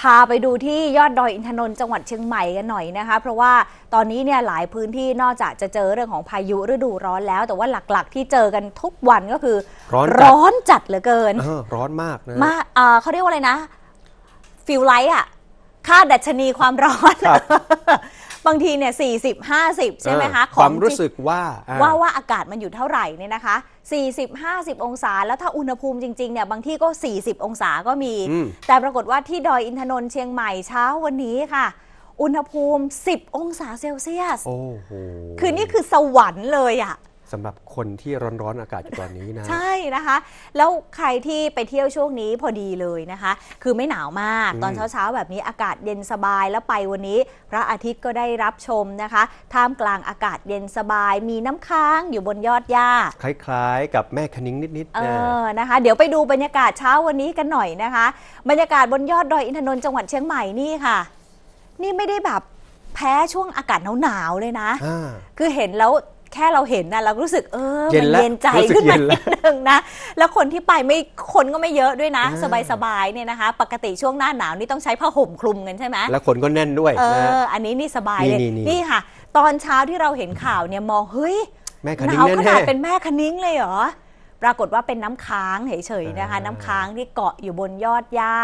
พาไปดูที่ยอดดอยอินทนนท์จังหวัดเชียงใหม่กันหน่อยนะคะ เพราะว่าตอนนี้เนี่ยหลายพื้นที่นอกจากจะเจอเรื่องของพายุฤดูร้อนแล้ว แต่ว่าหลักๆ ที่เจอกันทุกวันก็คือ ร้อนจัด ร้อนจัดเหลือเกิน เออร้อนมากนะ มาเอ่อเขาเรียกว่าอะไรนะฟิลไลท์อะค่าดัชนีความร้อน ครับ บางทีเนี่ย40 50ใช่ไหมคะเออความของรู้สึกว่าอ่ว่าว่าอากาศมันอยู่เท่าไหร่เนี่ยนะคะ 40 50 องศา แล้วถ้าอุณหภูมิจริงๆเนี่ยบางที่ก็ 40 องศาก็มีอืมแต่ปรากฏว่าที่ดอยอินทนนท์เชียงใหม่เช้าวันนี้ค่ะอุณหภูมิ 10 องศาเซลเซียสโอ้โหคือนี่คือสวรรค์เลยอะ สำหรับคนที่ร้อนๆอากาศอยู่ตอนนี้นะ ใช่นะคะ แล้วใครที่ไปเที่ยวช่วงนี้พอดีเลยนะคะ คือไม่หนาวมากอืมตอนเช้าๆ แบบนี้อากาศเย็นสบายแล้วไปวันนี้ พระอาทิตย์ก็ได้รับชมนะคะท่ามกลางอากาศเย็นสบาย มีน้ำค้างอยู่บนยอดหญ้า คล้ายๆ กับแม่คณิ้งนิดเอๆนะอนะคะ เดี๋ยวไปดูบรรยากาศเช้าวันนี้กันหน่อยนะคะ บรรยากาศบนยอดดอยอินทนนท์จังหวัดเชียงใหม่นี่ค่ะ นี่ไม่ได้แบบแพ้ช่วงอากาศหนาวๆเลยนะอ่าคือเห็นแล้ว แค่เราเห็นนะเราก็รู้สึกเออเย็มันนแล้วเย็นใจรู้สึกขึ้นมาเย็นแล้วนิดนึงนะ แล้วคนที่ไปไม่คนก็ไม่เยอะด้วยนะ อ่า สบายๆเนี่ยนะคะ ปกติช่วงหน้าหนาวนี่ต้องใช้ผ้าห่มคลุมกันใช่ไหม แล้วคนก็แน่นด้วยเอนะ อ อันนี้นี่สบายเลย นี่นี่นี่ นี่ค่ะ ตอนเช้าที่เราเห็นข่าวเนี่ยมอง เฮ้ย แม่คหณิ้นางวขแน่นาดเป็นแม่คณิ้งเลยเหรอ ปรากฏว่าเป็นน้ำค้างเฉยๆนะคะ อ่าน้ำค้างที่เกาะอยู่บนยอดหญ้า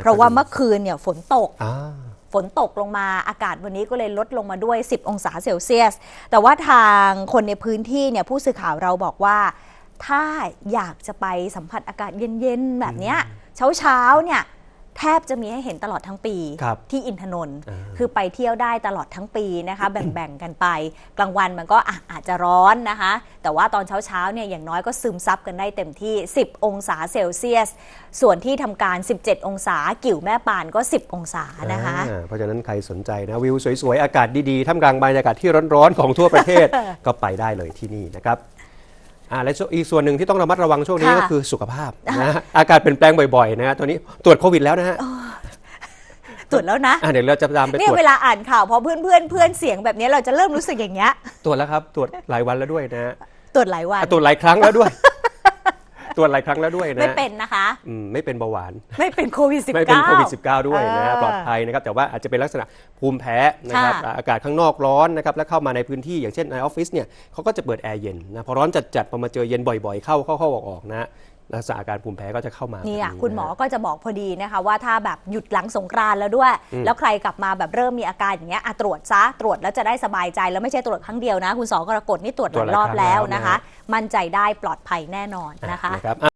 เพราะว่าเมื่อคืนเนี่ยฝนตกๆอ่า ฝนตกลงมาอากาศวันนี้ก็เลยลดลงมาด้วย 10 องศาเซลเซียส แต่ว่าทางคนในพื้นที่เนี่ยผู้สื่อข่าวเราบอกว่า ถ้าอยากจะไปสัมผัสอากาศเย็นๆแบบเนี้ยเช้าๆเนี่ย แทบจะมีให้เห็นตลอดทั้งปีครับที่อินทนนท์อ่าคือไปเที่ยวได้ตลอดทั้งปีนะคะ แบ่งๆกันไป กลางวันมันก็อะอาจจะร้อนนะคะ แต่ว่าตอนเช้าๆเนี่ยอย่างน้อยก็ซึมซับกันได้เต็มที่ 10 องศาเซลเซียส ส่วนที่ทำการ 17 องศา กิ่วแม่ปานก็ 10 องศานะคะอ่าเพราะฉะนั้นใครสนใจนะวิวสวยๆ อากาศดีๆท่ามกลางบรรยากาศที่ร้อนๆของทั่วประเทศก็ไปได้เลยที่นี่นะครับ อ่าและช่วงอีกส่วนหนึ่งที่ต้องระมัดระวังช่วงนี้ค่ะก็คือสุขภาพนะอากาศเปลี่ยนแปลงบ่อยๆนะฮะตอนนี้ตรวจโควิดแล้วนะฮะตรวจแล้วนะอ่าเดี๋ยวเราจะตามไปเนี่ตยรวจเวลาอ่านข่าวพอเพื่อนเพื่อนเพื่อนเสียงแบบนี้เราจะเริ่มรู้สึกอย่างเงี้ยตรวจแล้วครับตรวจหลายวันแล้วด้วยนะฮะตรวจหลายวันอะตรวจหลายครั้งแล้วด้วยตร วจหลายครั้งแล้วด้วยนะไม่เป็นนะคะอืมไม่เป็นเบาหวาน ไม่เป็นโควิด -19 ไม่เป็นโควิด -19 ด้วยนะฮะเออปลอดภัยนะครับแต่ว่าอาจจะเป็นลักษณะภูมิแพ้นะครับค่ะอากาศข้างนอกร้อนนะครับแล้วเข้ามาในพื้นที่อย่างเช่นในออฟฟิศเนี่ยเขาก็จะเปิดแอร์เย็นนะพอร้อนจัดๆพอมาเจอเย็นบ่อยๆ เข้าเข้าเข้าออกออกๆนะ ลักษณะอาการภูมิแพ้ก็จะเข้ามาเนี่ยแบบคุณหมอนะฮะก็จะบอกพอดีนะคะว่าถ้าแบบหยุดหลังสงกรานต์แล้วด้วยแล้วใครกลับมาแบบเริ่มมีอาการอย่างเงี้ยอะตรวจซะตรวจแล้วจะได้สบายใจแล้วไม่ใช่ตรวจครั้งเดียวนะ คุณสองกรกฎนี่ตรวจหลายรอบแล้วนะคะ มั่นใจได้ปลอดภัยแน่นอนนะคะนะครับ